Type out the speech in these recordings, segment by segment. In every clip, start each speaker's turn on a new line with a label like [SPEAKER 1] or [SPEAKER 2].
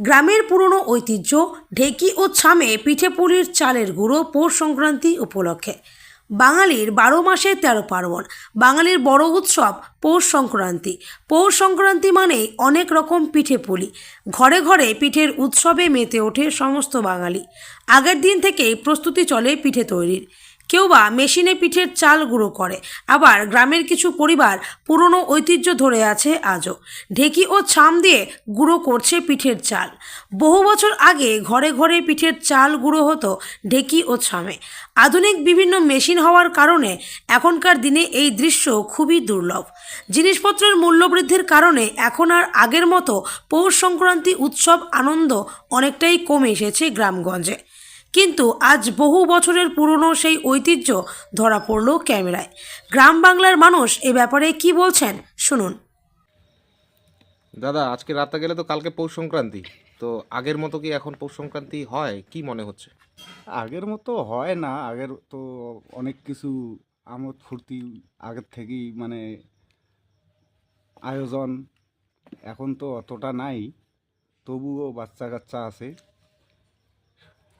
[SPEAKER 1] গ্রামের পুরনো ঐতিহ্য, ঢেকি ও ছামে পিঠে পুলির চালের গুঁড়ো পৌষ সংক্রান্তি উপলক্ষে। বাঙালির বারো মাসে তেরো পার্বণ, বাঙালির বড় উৎসব পৌষ সংক্রান্তি। পৌষ সংক্রান্তি মানেই অনেক রকম পিঠে পুলি। ঘরে ঘরে পিঠের উৎসবে মেতে ওঠে সমস্ত বাঙালি। আগের দিন থেকেই প্রস্তুতি চলে পিঠে তৈরির। কেউ বা মেশিনে পিঠের চাল গুঁড়ো করে। আবার গ্রামের কিছু পরিবার পুরনো ঐতিহ্য ধরে আছে আজও। ঢেকি ও ছাম দিয়ে গুঁড়ো করছে পিঠের চাল। বহু বছর আগে ঘরে ঘরে পিঠের চাল গুঁড়ো হতো ঢেকি ও ছামে। আধুনিক বিভিন্ন মেশিন হওয়ার কারণে এখনকার দিনে এই দৃশ্য খুবই দুর্লভ। জিনিসপত্রের মূল্যবৃদ্ধির কারণে এখন আর আগের মতো পৌষ সংক্রান্তি উৎসব আনন্দ অনেকটাই কমে এসেছে গ্রামগঞ্জে। কিন্তু আজ বহু বছরের পুরনো সেই ঐতিহ্য ধরা পড়ল ক্যামেরায়। গ্রাম বাংলার মানুষ এ ব্যাপারে কি বলছেন শুনুন।
[SPEAKER 2] দাদা আজকে রাতে গেলে তো কালকে পৌষ সংক্রান্তি। তো আগের মতো কি এখন পৌষ সংক্রান্তি হয়? কি মনে হচ্ছে?
[SPEAKER 3] আগের মতো হয় না। আগের তো অনেক কিছু আমোদ ফুর্তি আগের থেকেই মানে আয়োজন এখন তো অতটা নাই। তবুও বাচ্চা কাচ্চা আছে।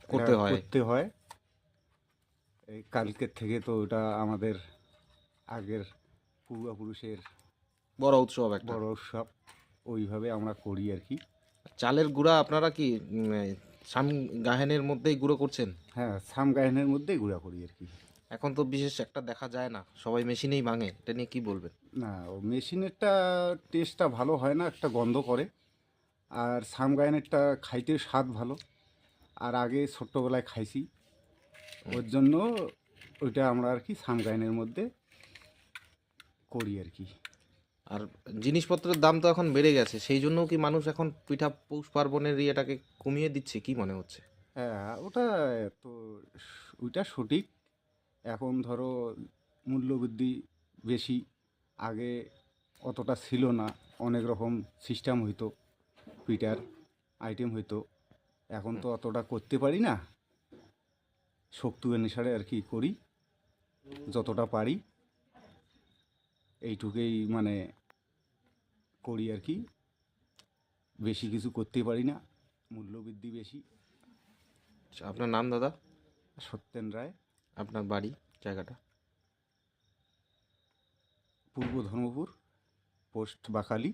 [SPEAKER 2] করতে হয়।
[SPEAKER 3] করতে হয়। এই কালকের থেকে তো ওটা আমাদের আগের পূর্বপুরুষের
[SPEAKER 2] বড় উৎসব একটা।
[SPEAKER 3] বড় উৎসব। ওইভাবে আমরা করি আর কি।
[SPEAKER 2] চালের গুঁড়া আপনারা কি সাম গাহেনের মধ্যেই গুঁড়ো করছেন?
[SPEAKER 3] হ্যাঁ সাম গায়নের মধ্যেই গুঁড়া করি আর কি।
[SPEAKER 2] এখন তো বিশেষ একটা দেখা যায় না সবাই মেশিনেই ভাঙে এটা নিয়ে কি বলবেন?
[SPEAKER 3] না ও মেশিনেরটা টেস্টটা ভালো হয় না একটা গন্ধ করে। আর সাম গায়নেরটা খাইতে স্বাদ ভালো। আর আগে ছোট্টবেলায় খাইছি। ওর জন্য ওইটা আমরা আর কি সাম গায়নের মধ্যে করি আর কি।
[SPEAKER 2] আর জিনিসপত্রের দাম তো এখন বেড়ে গেছে সেই জন্যও কি মানুষ এখন পিঠা পৌষ পার্বণের ইয়েটাকে কমিয়ে দিচ্ছে কি মনে হচ্ছে?
[SPEAKER 3] হ্যাঁ ওটা তো ওইটা সঠিক। এখন ধরো মূল্যবৃদ্ধি বেশি আগে অতটা ছিল না। অনেক রকম সিস্টেম হইতো পিটার আইটেম হইতো। এখন তো অতটা করতে পারি না। শক্তি অনুসারে আর কি করি যতটা পারি। এইটুকুই মানে করি আর কি। বেশি কিছু করতে পারি না মূল্যবৃদ্ধি বেশি।
[SPEAKER 2] আচ্ছা, আপনার নাম দাদা?
[SPEAKER 3] সত্যেন রায়।
[SPEAKER 2] আপনার বাড়ি জায়গাটা?
[SPEAKER 3] পূর্ব ধর্মপুর পোস্ট বাকালি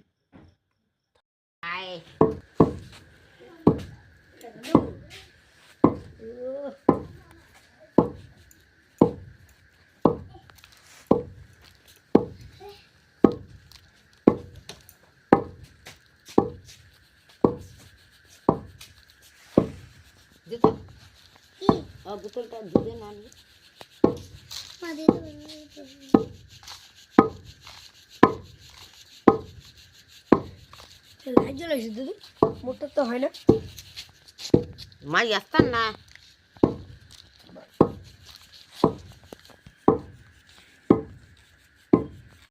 [SPEAKER 4] যেটা আর বোতলটা দুধে না নিয়ে
[SPEAKER 5] লাইট জ্বলাইছি দিদি। মোটর তো হয় না।
[SPEAKER 4] Máy 啊